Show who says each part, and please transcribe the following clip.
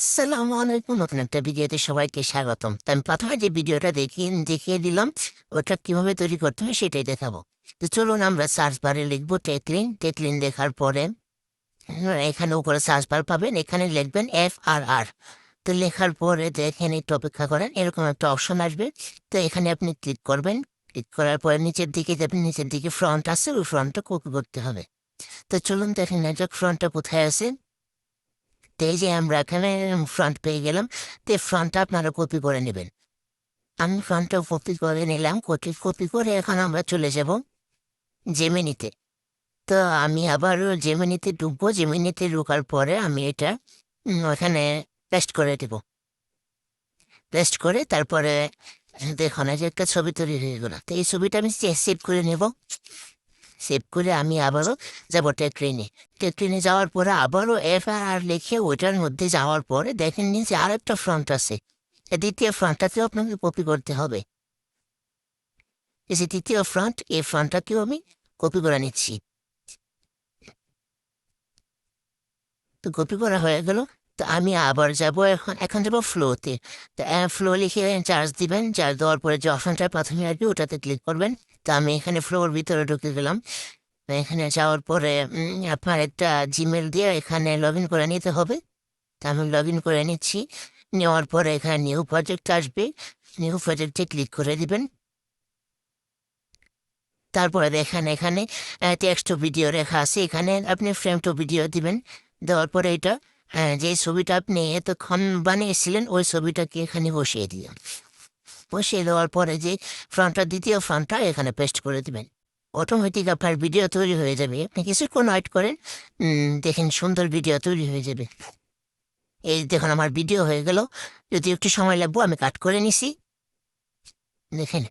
Speaker 1: আসসালামু আলাইকুম নতুন একটা ভিডিওতে সবাইকে স্বাগতম। আমি প্রথমে যে ভিডিওটা দেখিয়ে দেখিয়ে দিলাম ওটা কীভাবে তৈরি করতে হয় সেটাই দেখাবো। তো চলুন আমরা সার্চ বারে লিখব টেকলিন টেকলিন লেখার পরে হ্যাঁ, এখানে উপরে সার্চ বার পাবেন। এখানে লিখবেন এফ আর আর তো লেখার পরে তো এখানে একটু অপেক্ষা করেন এরকম একটা অপশন আসবে। তো এখানে আপনি ক্লিক করবেন। ক্লিক করার পরে নিচের দিকে যাবেন নিচের দিকে ফ্রন্ট আছে ওই ফ্রন্টটা কপি করতে হবে। তো চলুন দেখেন নেটওয়ার্ক ফ্রন্টটা কোথায় আছে। তো যে আমরা এখানে ফ্রন্ট পেয়ে গেলাম। তো ফ্রন্টটা আপনারা কপি করে নেবেন। আমি ফ্রন্টটা কপি করে নিলাম। কপি কপি করে এখন আমরা চলে যাব জেমিনিতে তো আমি আবার জেমিনিতে ঢুকবো। জেমিনিতে ঢুকার পরে আমি এটা ওখানে পেস্ট করে দেব। পেস্ট করে তারপরে দেখুন, এই যে একটা ছবি তৈরি হয়ে গেল। তো এই ছবিটা আমি সেভ করে নেব। সেভ করে আমি আবারও যাব ট্রেনে ট্রেনে যাওয়ার পরে আবারও এফ আর লিখে ওইটার মধ্যে যাওয়ার পরে দেখেন নিচে আর একটা ফ্রন্ট আছে। দ্বিতীয় ফ্রন্টটাতেও আপনাকে কপি করতে হবে। এই যে তৃতীয় ফ্রন্ট এই ফ্রন্টটাকেও আমি কপি করে নিচ্ছি। তো কপি করা হয়ে গেল। তো আমি আবার যাব এখন এখন যাব ফ্লোতে। তো ফ্লো লিখে চার্জ দিবেন চার্জ দেওয়ার পরে যে অপশনটা প্রথমে আসবে ওটাতে ক্লিক করবেন। তো আমি এখানে ফ্লোর ভিতরে ঢুকে গেলাম। এখানে যাওয়ার পরে আপনার একটা জিমেল দিয়ে এখানে লগ ইন করে নিতে হবে। তা আমি লগ ইন করে নিচ্ছি। নেওয়ার পরে এখানে নিউ প্রজেক্ট আসবে। নিউ প্রজেক্টে ক্লিক করে দিবেন। তারপরে দেখেন এখানে টেক্সট ভিডিও রেখা আছে। এখানে আপনি ফ্রেম টু ভিডিও দিবেন। দেওয়ার পরে এটা আহ, যে ছবিটা আপনি এতক্ষণ বানিয়েছিলেন ওই ছবিটাকে এখানে বসিয়ে দিলেন বসিয়ে দেওয়ার পরে যে ফ্রন্টটা দ্বিতীয় ফ্রন্টটা এখানে পেস্ট করে দেবেন। অটোমেটিক আপনার ভিডিও তৈরি হয়ে যাবে। আপনি কিছুক্ষণ ওয়েট করেন দেখেন সুন্দর ভিডিও তৈরি হয়ে যাবে। এই দেখুন আমার ভিডিও হয়ে গেল। যদি একটু সময় লাগবো আমি কাট করে নিছি। দেখেন।